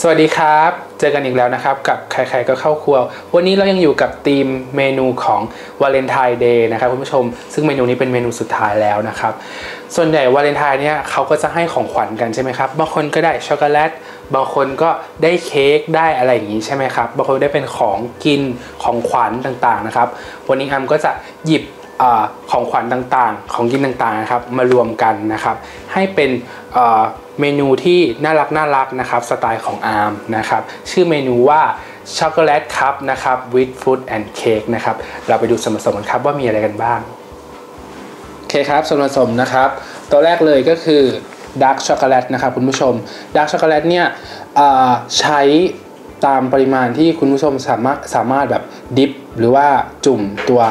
สวัสดีครับ เจอกันอีกแล้วนะครับ กับใครๆก็เข้าครัว วันนี้เรายังอยู่กับธีมเมนูของวาเลนไทน์เดย์นะครับคุณผู้ชม ซึ่งเมนูนี้เป็นเมนูสุดท้ายแล้วนะครับ ส่วนใหญ่วาเลนไทน์เนี่ยเขาก็จะให้ของขวัญกันใช่ไหมครับ บางคนก็ได้ช็อกโกแลต บางคนก็ได้เค้ก ได้อะไรอย่างนี้ใช่ไหมครับ บางคนได้เป็นของกิน ของขวัญต่างๆนะครับ วันนี้อัมก็จะหยิบ อของขวัญต่างๆ ของกินต่างๆนะครับมารวมกันนะครับ ให้เป็นเมนูที่น่ารักน่ารักนะครับสไตล์ของอาร์มนะครับชื่อเมนูว่าช็อกโกแลตคัพนะครับ with fruit and cake นะครับเราไปดูส่วนผสมกันครับว่ามีอะไรกันบ้างโอเคครับส่วนผสมนะครับตัวแรกเลยก็คือดาร์กช็อกโกแลตนะครับคุณผู้ชมดาร์กช็อกโกแลตเนี่ยใช้ตามปริมาณที่คุณผู้ชมสามารถสามารถแบบดิฟหรือว่าจุ่มตัว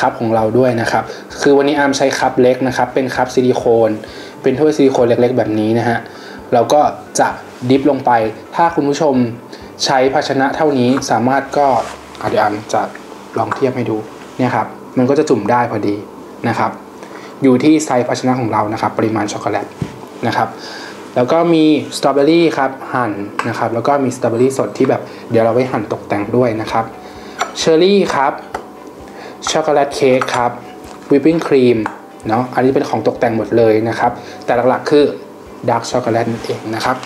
คัพของเราด้วยนะครับ คือวันนี้อาร์มใช้คัพเล็กนะครับ เป็นคัพซิลิโคน เป็นถ้วยซิลิโคนเล็กๆ แบบนี้นะฮะเราก็จะดิฟลงไป ถ้าคุณผู้ชมใช้ภาชนะเท่านี้สามารถก็อะเดี๋ยวอาร์มจะลองเทียบให้ดูเนี่ยครับ มันก็จะจุ่มได้พอดีนะครับ อยู่ที่ไซส์ภาชนะของเรานะครับ ปริมาณช็อกโกแลตนะครับแล้วก็มีสตรอเบอรี่ครับหั่นนะครับ แล้วก็มีสตรอเบอรี่สดที่แบบเดี๋ยวเราไว้หั่นตกแต่งด้วยนะครับเชอร์รี่ครับ ช็อกโกแลตเค้กครับวิปปิ้งครีมเนาะอันนี้เป็นของตกแต่งหมดเลยนะครับ แต่หลักๆคือดาร์กช็อกโกแลตนั่นเองนะครับ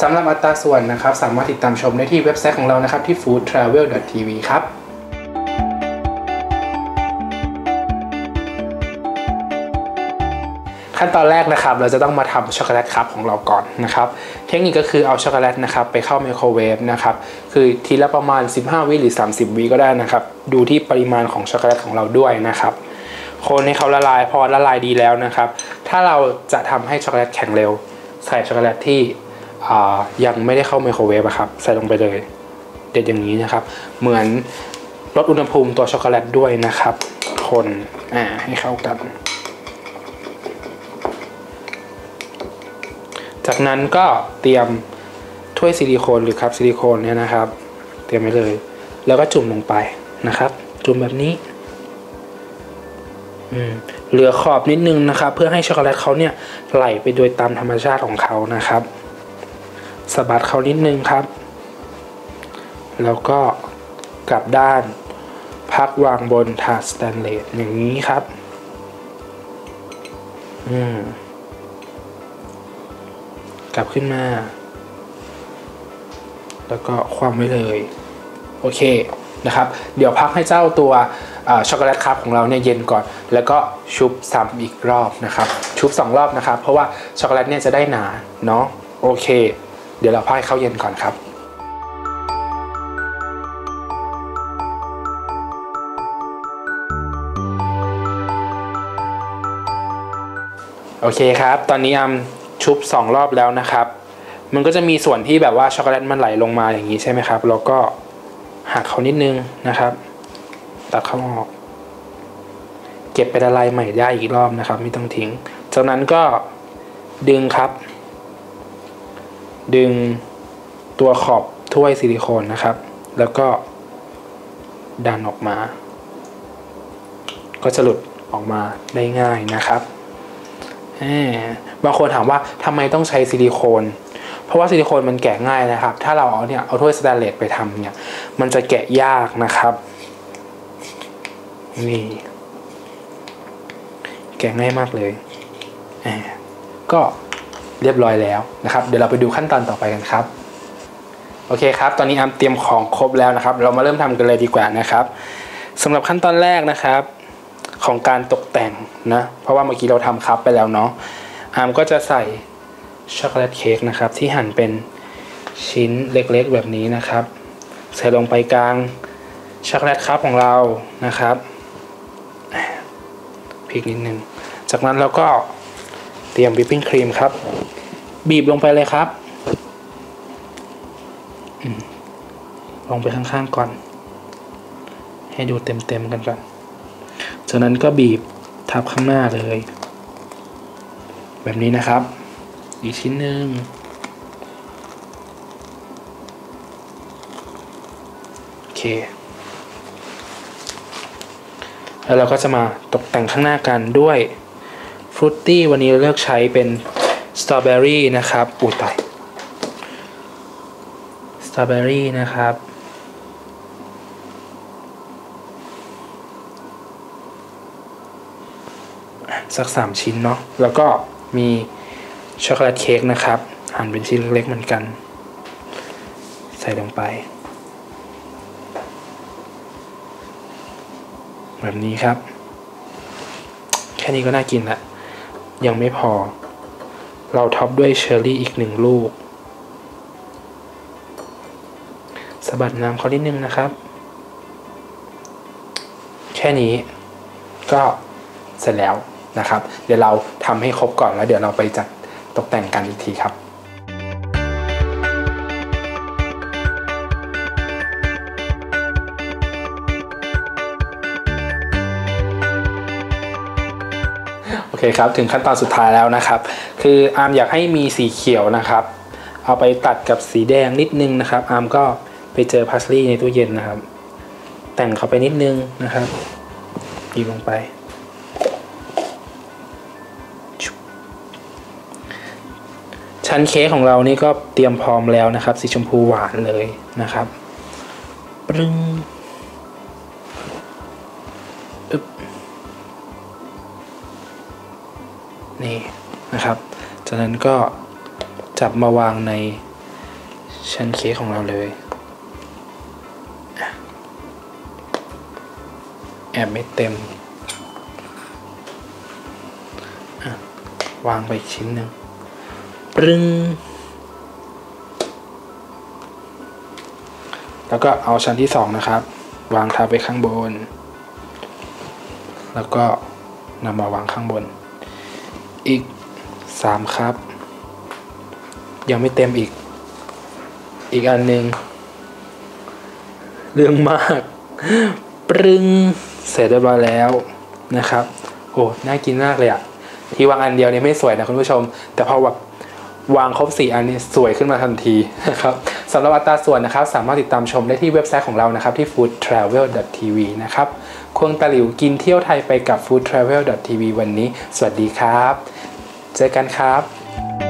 สำหรับอัตราส่วนนะครับ สามารถติดตามชมได้ที่เว็บไซต์ของเรานะครับที่ foodtravel.tv ครับ ขั้นตอนแรกนะครับ เราจะต้องมาทำช็อกโกแลตคัพของเราก่อนนะครับ เทคนิคก็คือเอาช็อกโกแลตนะครับไปเข้าไมโครเวฟนะครับ คือทีละประมาณ 15 วิหรือ 30 วิก็ได้นะครับ ดูที่ปริมาณของช็อกโกแลตของเราด้วยนะครับ คนให้เขาละลายพอละลายดีแล้วนะครับ ถ้าเราจะทำให้ช็อกโกแลตแข็งเร็ว ใส่ช็อกโกแลตที่ยังไม่ได้เข้าไมโครเวฟครับ ใส่ลงไปเลย เด็ดอย่างนี้นะครับ เหมือนลดอุณหภูมิตัวช็อกโกแลตด้วยนะครับ คนให้เข้ากัน จากนั้นก็เตรียมถ้วยซิลิโคนหรือครับซิลิโคนเนี่ยนะครับ เตรียมไว้เลย แล้วก็จุ่มลงไปนะครับ จุ่มแบบนี้อืมเหลือขอบนิดนึงนะครับ เพื่อให้ช็อกโกแลตเขาเนี่ยไหลไปโดยตามธรรมชาติของเขานะครับสะบัดเขานิดนึงครับ แล้วก็กลับด้าน พักวางบนถาดสแตนเลสอย่างนี้ครับ อืม ลับขึ้นมา แล้วก็ความไว้เลย โอเคนะครับ เดี๋ยวพักให้เจ้าตัวช็อกโกแลตคัพของเราเนี่ยเย็นก่อน แล้วก็ชุบซ้ำอีกรอบนะครับ ชุบ 2 รอบนะครับ เพราะว่าช็อกโกแลตเนี่ยจะได้หนาเนาะโอเค เดี๋ยวเราพักให้เขาเย็นก่อนครับโอเคครับ ตอนนี้อัม ชุบ 2 รอบแล้วนะครับ มันก็จะมีส่วนที่แบบว่าช็อกโกแลตมันไหลลงมาอย่างนี้ใช่ไหมครับ แล้วก็หักเขานิดนึงนะครับ ตัดเขาออก เก็บไปละลายใหม่ได้อีกรอบนะครับ ไม่ต้องทิ้ง จากนั้นก็ดึงครับ ดึงตัวขอบถ้วยซิลิโคนนะครับ แล้วก็ดันออกมา ก็จะหลุดออกมาได้ง่ายนะครับ บางคนถามว่าทำไมต้องใช้ซิลิโคน เพราะว่าซิลิโคนมันแกะง่ายนะครับ ถ้าเราเอาเนี่ยเอาถ้วยสแตนเลสไปทำเนี่ย มันจะแกะยากนะครับ นี่ แกะง่ายมากเลยก็เรียบร้อยแล้วนะครับ เดี๋ยวเราไปดูขั้นตอนต่อไปกันครับโอเคครับ ตอนนี้อามเตรียมของครบแล้วนะครับ เรามาเริ่มทำกันเลยดีกว่านะครับสำหรับขั้นตอนแรกนะครับ ของการตกแต่งนะ เพราะว่าเมื่อกี้เราทำคัพไปแล้วเนาะอาร์มก็จะใส่ช็อกโกแลตเค้กนะครับ ที่หั่นเป็นชิ้นเล็กๆแบบนี้นะครับ ใส่ลงไปกลางช็อกโกแลตคัพของเรานะครับพริกนิดนึง จากนั้นเราก็เตรียมวิปปิ้งครีมครับ บีบลงไปเลยครับ ลงไปข้างๆก่อน ให้ดูเต็มๆกันก่อน จากนั้นก็บีบทับข้างหน้าเลย แบบนี้นะครับ อีกชิ้นหนึ่งโอเค แล้วเราก็จะมาตกแต่งข้างหน้ากันด้วยฟรุตตี้วันนี้เราเลือกใช้เป็นสตรอเบอรี่นะครับ อุ้ยตายสตรอเบอรี่นะครับ สักสามชิ้นเนาะแล้วก็มีช็อกโกแลตเค้กนะครับ หั่นเป็นชิ้นเล็กๆเหมือนกัน ใส่ลงไป แบบนี้ครับ แค่นี้ก็น่ากินละ ยังไม่พอ เราท็อปด้วยเชอร์รี่อีกหนึ่งลูกสะบัดน้ำเขานิดนึงนะครับ แค่นี้ก็เสร็จแล้ว นะครับ เดี๋ยวเราทำให้ครบก่อนแล้วเดี๋ยวเราไปจัดตกแต่งกันอีกทีครับโอเคครับ ถึงขั้นตอนสุดท้ายแล้วนะครับ คืออาร์มอยากให้มีสีเขียวนะครับ เอาไปตัดกับสีแดงนิดนึงนะครับ อาร์มก็ไปเจอพาสลีย์ในตู้เย็นนะครับ แต่งเข้าไปนิดนึงนะครับหยิบลงไป ชั้นเค้กของเรานี่ก็เตรียมพร้อมแล้วนะครับ สีชมพูหวานเลยนะครับปรึงอึบนี่นะครับ จากนั้นก็จับมาวางในชั้นเค้กของเราเลย แอบไม่เต็มอะวางไปอีกชิ้นหนึ่ง ปรึงแล้วก็เอาชั้นที่สองนะครับ วางทับไปข้างบน แล้วก็นำมาวางข้างบน อีกสามครับ ยังไม่เต็มอีก อีกอันหนึ่งเรื่องมาก ปรึงเสร็จเรียบร้อยแล้วนะครับ โอ้ น่ากินมากเลยอะที่วางอันเดียวเนี่ยไม่สวยนะคุณผู้ชม แต่พอแบบ วางครบ 4 อันนี้สวยขึ้นมาทันทีนะครับสำหรับอัตราส่วนนะครับ สามารถติดตามชมได้ที่เว็บไซต์ของเรานะครับ ที่ foodtravel.tv นะครับควงตะหลิวกินเที่ยวไทยไปกับ foodtravel.tv วันนี้ สวัสดีครับ เจอกันครับ